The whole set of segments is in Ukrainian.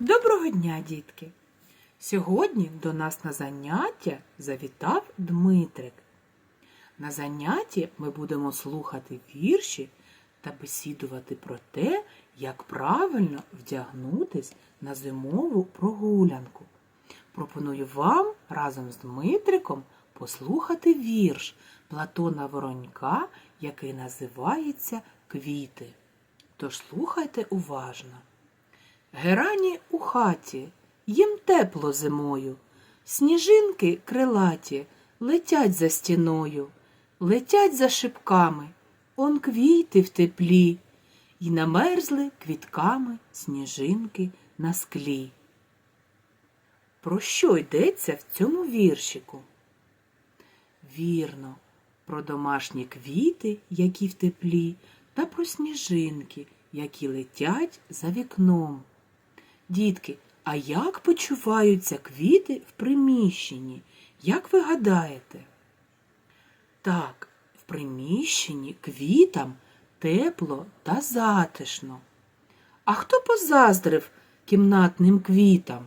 Доброго дня, дітки! Сьогодні до нас на заняття завітав Дмитрик. На занятті ми будемо слухати вірші та бесідувати про те, як правильно вдягнутись на зимову прогулянку. Пропоную вам разом з Дмитриком послухати вірш Платона Воронька, який називається Квіти. Тож слухайте уважно. Герані у хаті, їм тепло зимою, сніжинки крилаті летять за стіною, летять за шипками, он квіти в теплі, І намерзли квітками сніжинки на склі. Про що йдеться в цьому віршику? Вірно, про домашні квіти, які в теплі, та про сніжинки, які летять за вікном. Дітки, а як почуваються квіти в приміщенні? Як ви гадаєте? Так, в приміщенні квітам тепло та затишно. А хто позаздрив кімнатним квітам?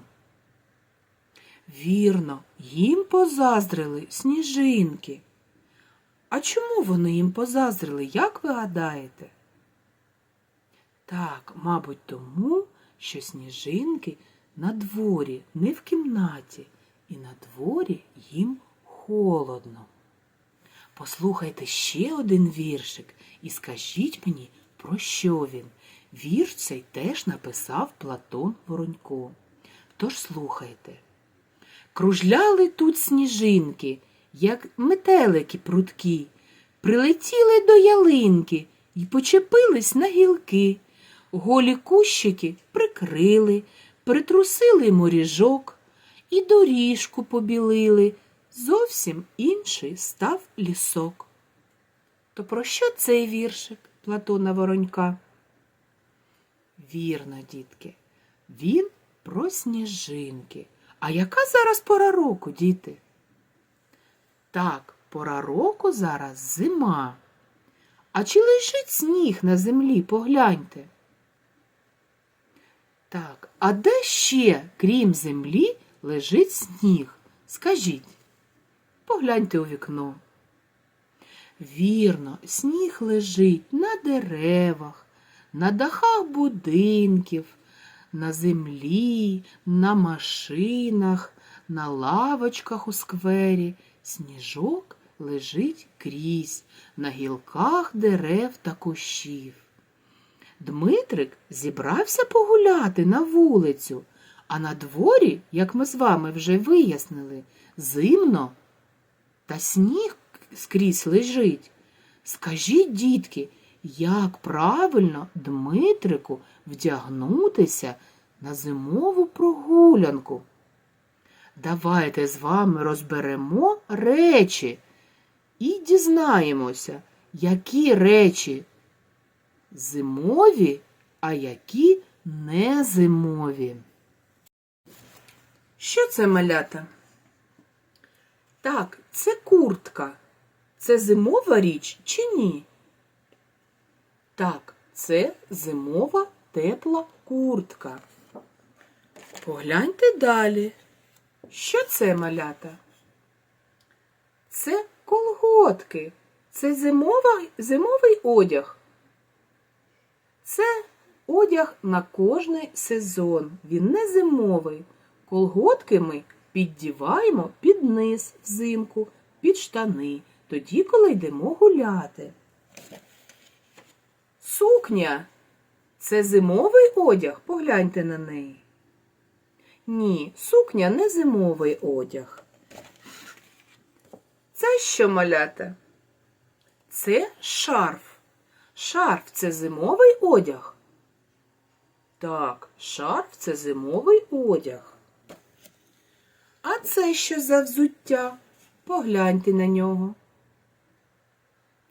Вірно, їм позаздрили сніжинки. А чому вони їм позаздрили, як ви гадаєте? Так, мабуть, тому, що сніжинки на дворі, не в кімнаті, і на дворі їм холодно. Послухайте ще один віршик і скажіть мені, про що він. Вірш цей теж написав Платон Воронько. Тож слухайте. Кружляли тут сніжинки, як метелики прудкі, прилетіли до ялинки і почепились на гілки. Голі кущики прикрили, притрусили моріжок і доріжку побілили. Зовсім інший став лісок. То про що цей віршик Платона Воронька? Вірно, дітки, він про сніжинки. А яка зараз пора року, діти? Так, пора року зараз зима. А чи лежить сніг на землі, погляньте? Так, а де ще, крім землі, лежить сніг? Скажіть, погляньте у вікно. Вірно, сніг лежить на деревах, на дахах будинків, на землі, на машинах, на лавочках у сквері. Сніжок лежить крізь, на гілках дерев та кущів. Дмитрик зібрався погуляти на вулицю, а на дворі, як ми з вами вже вияснили, зимно та сніг скрізь лежить. Скажіть, дітки, як правильно Дмитрику вдягнутися на зимову прогулянку? Давайте з вами розберемо речі і дізнаємося, які речі зимові, а які не зимові. Що це малята? Так, це куртка. Це зимова річ чи ні? Так, це зимова тепла куртка. Погляньте далі. Що це малята? Це колготки. Це зимова, зимовий одяг. Це одяг на кожний сезон. Він не зимовий. Колготки ми піддіваємо під низ взимку, під штани, тоді, коли йдемо гуляти. Сукня це зимовий одяг, погляньте на неї. Ні, сукня не зимовий одяг. Це що малята? Це шарф. Шарф це зимовий одяг. Так, шарф це зимовий одяг. А це що за взуття? Погляньте на нього.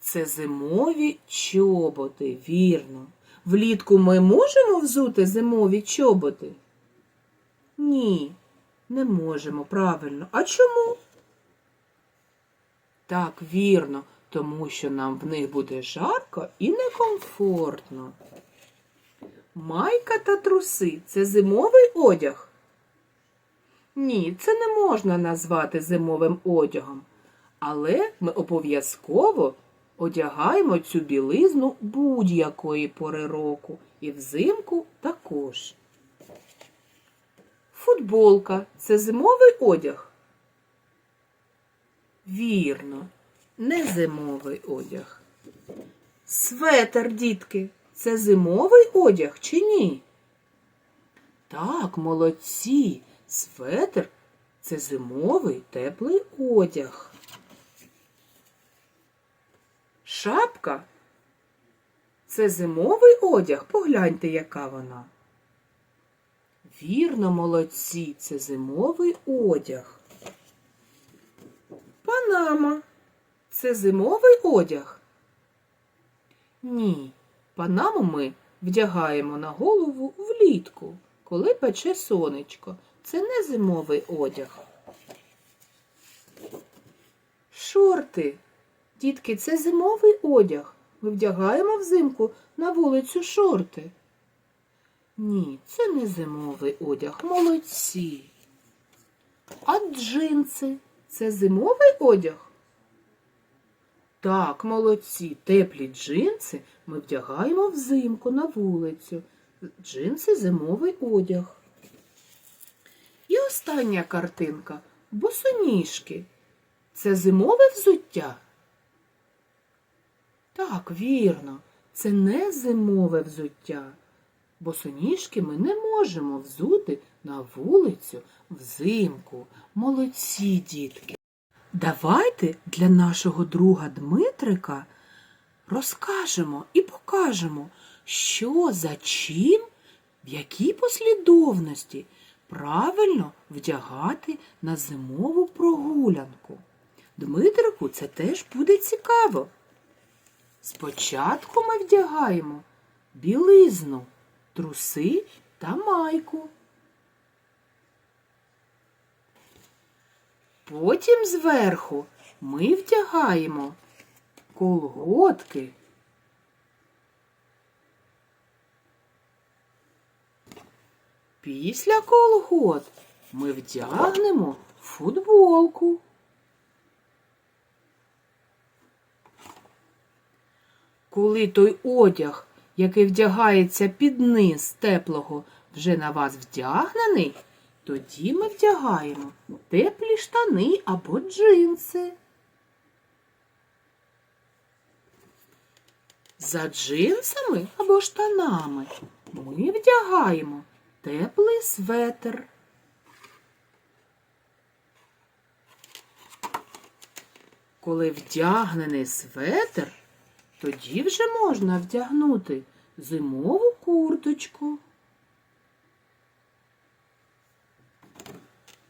Це зимові чоботи, вірно. Влітку ми можемо взути зимові чоботи? Ні, не можемо, правильно. А чому? Так, вірно, тому що нам в них буде жарко і некомфортно. Майка та труси це зимовий одяг? Ні, це не можна назвати зимовим одягом. Але ми обов'язково одягаємо цю білизну будь-якої пори року і взимку також. Футболка це зимовий одяг? Вірно, не зимовий одяг. Светер, дітки, це зимовий одяг чи ні? Так, молодці. Светр це зимовий теплий одяг. Шапка це зимовий одяг. Погляньте, яка вона. Вірно, молодці, це зимовий одяг. Панама це зимовий одяг. Ні, панаму ми вдягаємо на голову влітку, коли пече сонечко. Це не зимовий одяг. Шорти. Дітки, це зимовий одяг. Ми вдягаємо взимку на вулицю шорти. Ні, це не зимовий одяг. Молодці. А джинси це зимовий одяг? Так, молодці, теплі джинси ми вдягаємо взимку на вулицю. Джинси зимовий одяг. І остання картинка босоніжки. Це зимове взуття? Так, вірно, це не зимове взуття. Босоніжки ми не можемо взути на вулицю взимку. Молодці, дітки. Давайте для нашого друга Дмитрика розкажемо і покажемо, що за чим, в якій послідовності правильно вдягати на зимову прогулянку. Дмитрику це теж буде цікаво. Спочатку ми вдягаємо білизну, труси та майку. Потім зверху ми вдягаємо колготки. Після колгот ми вдягнемо футболку. Коли той одяг, який вдягається під низ теплого, вже на вас вдягнений, тоді ми вдягаємо теплі штани або джинси. За джинсами або штанами ми вдягаємо теплий светр. Коли вдягнений светр, тоді вже можна вдягнути зимову курточку.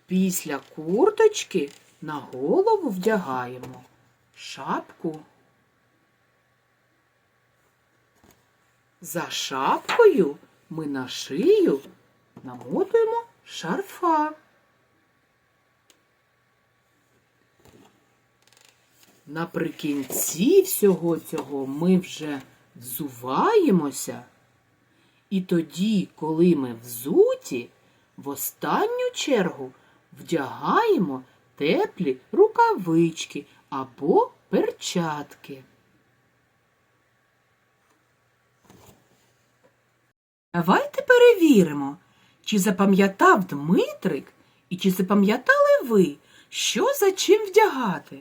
Після курточки на голову вдягаємо шапку. За шапкою ми на шию намотуємо шарфа. Наприкінці всього цього ми вже взуваємося, і тоді, коли ми взуті, в останню чергу вдягаємо теплі рукавички або перчатки. Давайте перевіримо, чи запам'ятав Дмитрик і чи запам'ятали ви, що за чим вдягати.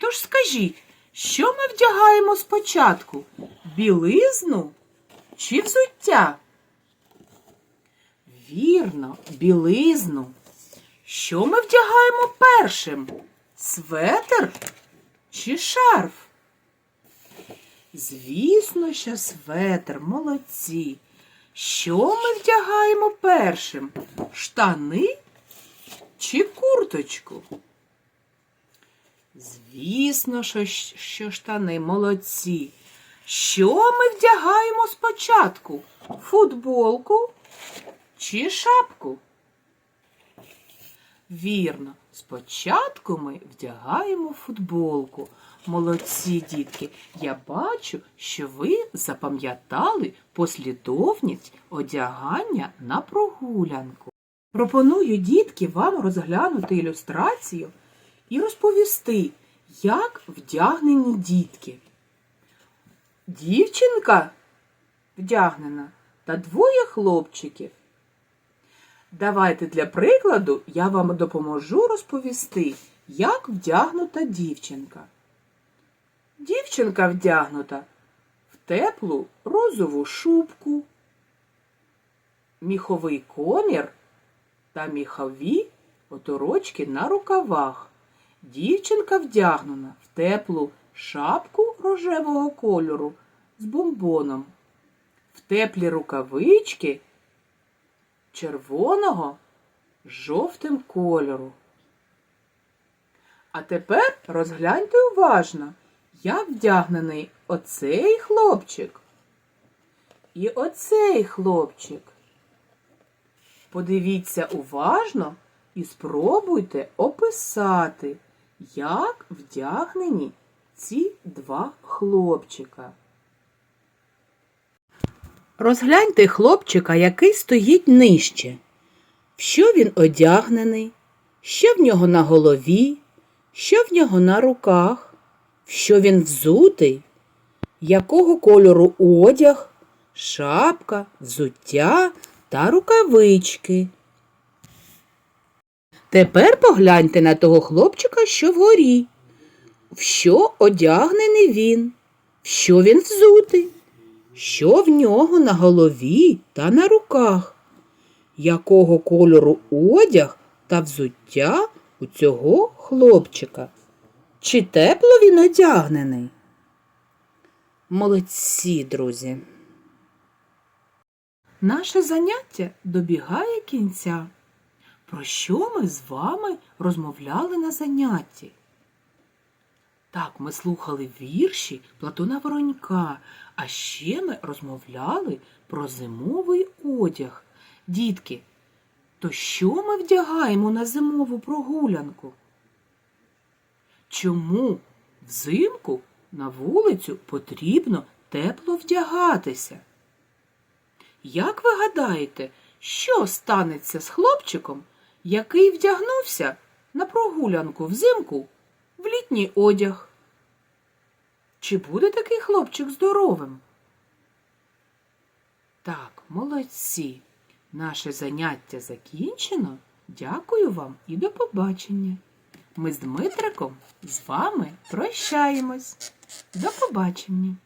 Тож скажіть, що ми вдягаємо спочатку? Білизну чи взуття? Вірно, білизну. Що ми вдягаємо першим? Светр чи шарф? Звісно, що светр, молодці. Що ми вдягаємо першим? Штани чи курточку? Звісно, що, що штани молодці. Що ми вдягаємо спочатку? Футболку чи шапку? Вірно, спочатку ми вдягаємо футболку. Молодці, дітки, я бачу, що ви запам'ятали послідовність одягання на прогулянку. Пропоную, дітки, вам розглянути ілюстрацію і розповісти, як вдягнені дітки. Дівчинка вдягнена та двоє хлопчиків. Давайте для прикладу я вам допоможу розповісти, як вдягнута дівчинка. Дівчинка вдягнута в теплу розову шубку, міховий комір та міхові оторочки на рукавах. Дівчинка вдягнена в теплу шапку рожевого кольору з бомбоном, в теплі рукавички червоного жовтим кольору. А тепер розгляньте уважно, як вдягнений оцей хлопчик і оцей хлопчик. Подивіться уважно і спробуйте описати, як вдягнені ці два хлопчика. Розгляньте хлопчика, який стоїть нижче. Що він одягнений, що в нього на голові, що в нього на руках, що він взутий, якого кольору одяг, шапка, взуття та рукавички. Тепер погляньте на того хлопчика, що вгорі. В що одягнений він, в що він взутий, що в нього на голові та на руках, якого кольору одяг та взуття у цього хлопчика. Чи тепло він одягнений? Молодці, друзі. Наше заняття добігає кінця. Про що ми з вами розмовляли на занятті? Так, ми слухали вірші Платона Воронька, а ще ми розмовляли про зимовий одяг. Дітки, то що ми вдягаємо на зимову прогулянку? Чому взимку на вулицю потрібно тепло вдягатися? Як ви гадаєте, що станеться з хлопчиком, який вдягнувся на прогулянку взимку в літній одяг? Чи буде такий хлопчик здоровим? Так, молодці. Наше заняття закінчено. Дякую вам і до побачення. Ми з Дмитриком з вами прощаємось. До побачення.